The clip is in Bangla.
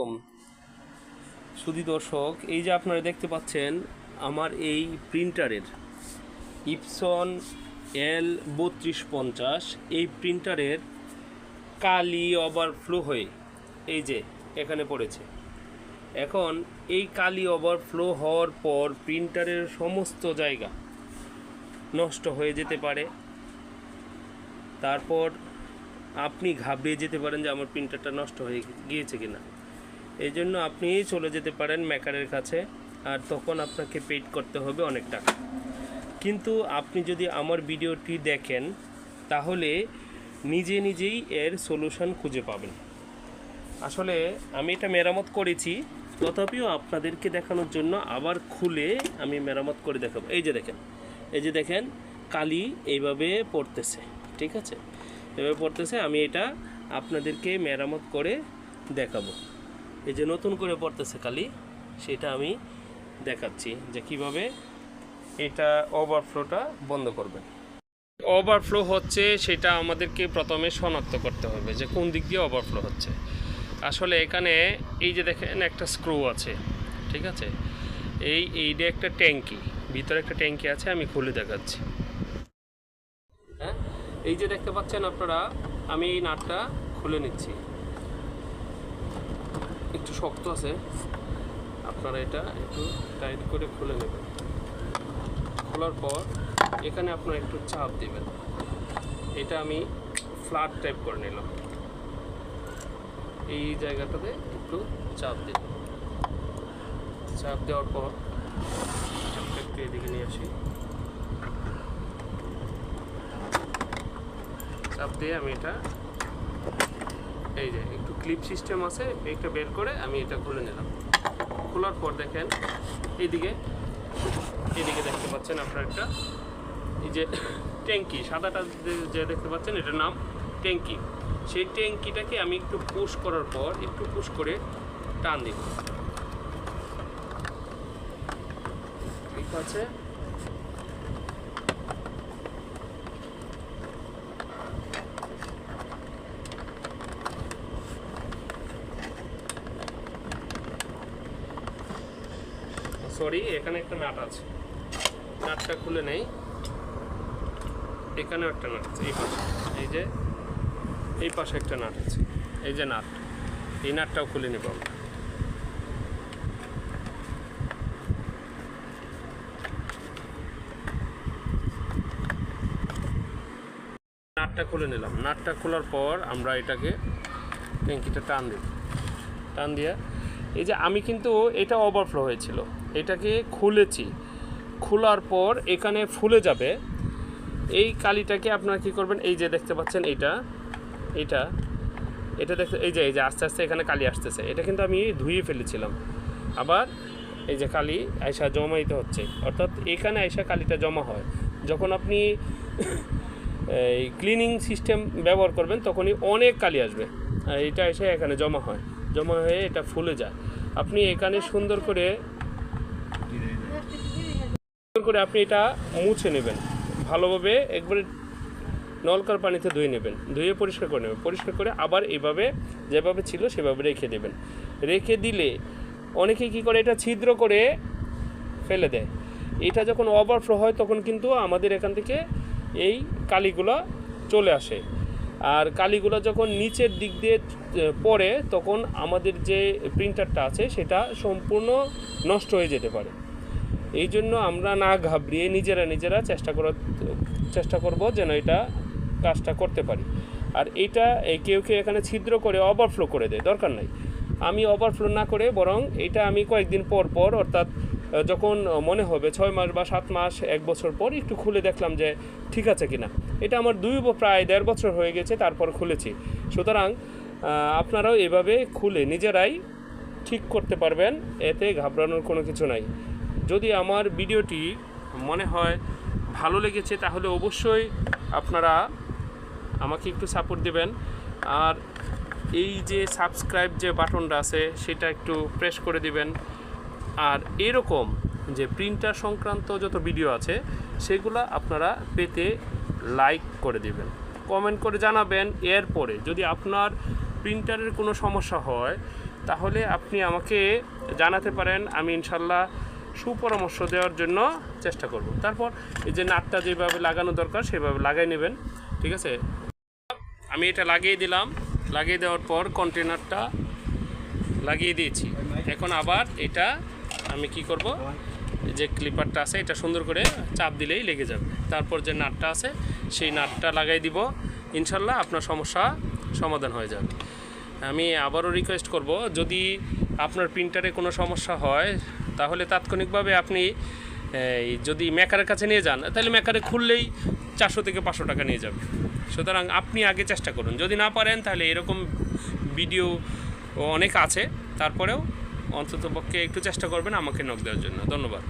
কম সুধী দর্শক, এই যে আপনারা দেখতে পাচ্ছেন, আমার এই প্রিন্টারের ইপসন এল বত্রিশ পঞ্চাশ, এই প্রিন্টারের কালি ওভারফ্লো হয়ে, এই যে এখানে পড়েছে। এখন এই কালি ওভারফ্লো হওয়ার পর প্রিন্টারের সমস্ত জায়গা নষ্ট হয়ে যেতে পারে। তারপর আপনি ঘাবড়িয়ে যেতে পারেন যে আমার প্রিন্টারটা নষ্ট হয়ে গিয়েছে কিনা। এই জন্য আপনি চলে যেতে পারেন মেকারের কাছে, আর তখন আপনাকে পেড করতে হবে অনেক টাকা। কিন্তু আপনি যদি আমার ভিডিওটি দেখেন, তাহলে নিজে নিজেই এর সলিউশন খুঁজে পাবেন। আসলে আমি এটা মেরামত করেছি, তথাপিও আপনাদেরকে দেখানোর জন্য আবার খুলে আমি মেরামত করে দেখাবো। এই যে দেখেন, এই যে দেখেন, কালি এইভাবে পড়তেছে, ঠিক আছে? এভাবে পড়তেছে, আমি এটা আপনাদেরকে মেরামত করে দেখাবো। এই যে নতুন করে পড়তেছে কালি, সেটা আমি দেখাচ্ছি যে কীভাবে এটা ওভারফ্লোটা বন্ধ করবেন ওভারফ্লো হচ্ছে সেটা আমাদেরকে প্রথমে শনাক্ত করতে হবে যে কোন দিক দিয়ে ওভারফ্লো হচ্ছে। আসলে এখানে এই যে দেখেন একটা স্ক্রু আছে, ঠিক আছে? এই এইটা একটা ট্যাঙ্কি, ভিতরে একটা ট্যাঙ্কি আছে, আমি খুলে দেখাচ্ছি। হ্যাঁ? এই যে দেখতে পাচ্ছেন আপনারা, আমি এই নাটটা খুলে নিচ্ছি। একটু শক্ত আছে। আপনারা এটা একটু টাইট করে খুলে নেবেন। খোলার পর এখানে আপনারা একটু চাপ দেবেন। এটা আমি ফ্ল্যাট টাইপ করে নিলাম। এই জায়গাটাতে একটু চাপ দিন চাপ দেওয়ার পর চাপটা একটু এদিকে নিয়ে আসি। চাপ দিয়ে আমি এটা এই যে একটু ক্লিপ সিস্টেম আছে এটা বের করে আমি এটা খুলে নিলাম। খোলার পর দেখেন, এইদিকে এইদিকে দেখতে পাচ্ছেন আপনার একটা, এই যে ট্যাঙ্কি, সাদাটা যে- যে দেখতে পাচ্ছেন, এটার নাম ট্যাঙ্কি। সেই ট্যাঙ্কিটাকে আমি একটু পুশ করার পর, একটু পুশ করে টান দিব ঠিক আছে সরি এখানে একটা নাট আছে। নাটটা খুলে নেই। এখানেও একটা নাট আছে, এই পাশে। এই যে, এই পাশে একটা নাট আছে। এই যে নাট, এই নাটটাও খুলে নেব আমরা। নাটটা খুলে নিলাম। নাটটা খোলার পর আমরা এটাকে ট্যাঙ্কিটা টান দিই। টান দিয়ে, এই যে আমি কিন্তু এটা ওভারফ্লো হয়েছিল। এটাকে খুলেছি। খোলার পর এখানে ফুলে যাবে। এই কালিটাকে আপনারা কী করবেন? এই যে দেখতে পাচ্ছেন এইটা এটা এটা দেখতে, এই যে এই যে আস্তে আস্তে এখানে কালি আসতেছে। এটা কিন্তু আমি ধুয়ে ফেলেছিলাম। আবার এই যে কালি আয়সা জমাইতে হচ্ছে। অর্থাৎ এখানে আয়সা কালিটা জমা হয়। যখন আপনি এই ক্লিনিং সিস্টেম ব্যবহার করবেন, তখনই অনেক কালি আসবে। আর এটা এসে এখানে জমা হয়। জমা হয়ে এটা ফুলে যায়। আপনি এখানে সুন্দর করে করে আপনি এটা মুছে নেবেন। ভালোভাবে একবারে নলকার পানিতে ধুয়ে নেবেন। ধুয়ে পরিষ্কার করে নেবেন। পরিষ্কার করে আবার এভাবে যেভাবে ছিল সেভাবে রেখে দেবেন। রেখে দিলে অনেকে কী করে এটা ছিদ্র করে ফেলে দেয়। এটা যখন ওভারফ্লো হয় তখন কিন্তু আমাদের এখান থেকে এই কালিগুলো চলে আসে। আর কালিগুলো যখন নিচের দিক দিয়ে পড়ে তখন আমাদের যে প্রিন্টারটা আছে সেটা সম্পূর্ণ নষ্ট হয়ে যেতে পারে। এই জন্য আমরা না ঘাবড়িয়ে নিজেরা নিজেরা চেষ্টা করার, চেষ্টা করব যেন এটা কাজটা করতে পারি। আর এটা কেউ কেউ এখানে ছিদ্র করে ওভারফ্লো করে দেয়, দরকার নাই। আমি ওভারফ্লো না করে বরং এটা আমি কয়েকদিন পর পর, অর্থাৎ যখন মনে হবে ছয় মাস বা সাত মাস, এক বছর পর একটু খুলে দেখলাম যে ঠিক আছে কিনা। এটা আমার দুই প্রায় দেড় বছর হয়ে গেছে, তারপর খুলেছি। সুতরাং আপনারাও এভাবে খুলে নিজেরাই ঠিক করতে পারবেন, এতে ঘাবড়ানোর কোনো কিছু নাই। যদি আমার ভিডিওটি মনে হয় ভালো লেগেছে, তাহলে অবশ্যই আপনারা আমাকে একটু সাপোর্ট দেবেন। আর এই যে সাবস্ক্রাইব যে বাটনটা আছে, সেটা একটু প্রেস করে দিবেন। আর এরকম যে প্রিন্টার সংক্রান্ত যত ভিডিও আছে, সেগুলো আপনারা পেতে লাইক করে দিবেন। কমেন্ট করে জানাবেন। এরপরে যদি আপনার প্রিন্টারের কোনো সমস্যা হয়, তাহলে আপনি আমাকে জানাতে পারেন। আমি ইনশাল্লাহ সুপরামর্শ দেওয়ার জন্য চেষ্টা করব। তারপর এই যে নাটটা যেভাবে লাগানো দরকার, সেভাবে লাগাই নেবেন, ঠিক আছে? আমি এটা লাগিয়ে দিলাম। লাগিয়ে দেওয়ার পর কন্টেনারটা লাগিয়ে দিয়েছি। এখন আবার এটা আমি কি করব? যে ক্লিপারটা আছে, এটা সুন্দর করে চাপ দিলেই লেগে যাবে। তারপর যে নাটটা আছে, সেই নাটটা লাগাই দিব। ইনশাল্লাহ আপনার সমস্যা সমাধান হয়ে যাবে। আমি আবারও রিকোয়েস্ট করব, যদি আপনার প্রিন্টারে কোনো সমস্যা হয় তাহলে তাৎক্ষণিকভাবে আপনি যদি মেকারের কাছে নিয়ে যান, তাহলে মেকারে খুললেই চারশো থেকে পাঁচশো টাকা নিয়ে যাবে। সুতরাং আপনি আগে চেষ্টা করুন। যদি না পারেন, তাহলে এরকম ভিডিও অনেক আছে, তারপরেও অন্ততপক্ষে একটু চেষ্টা করবেন আমাকে নক দেওয়ার জন্য। ধন্যবাদ।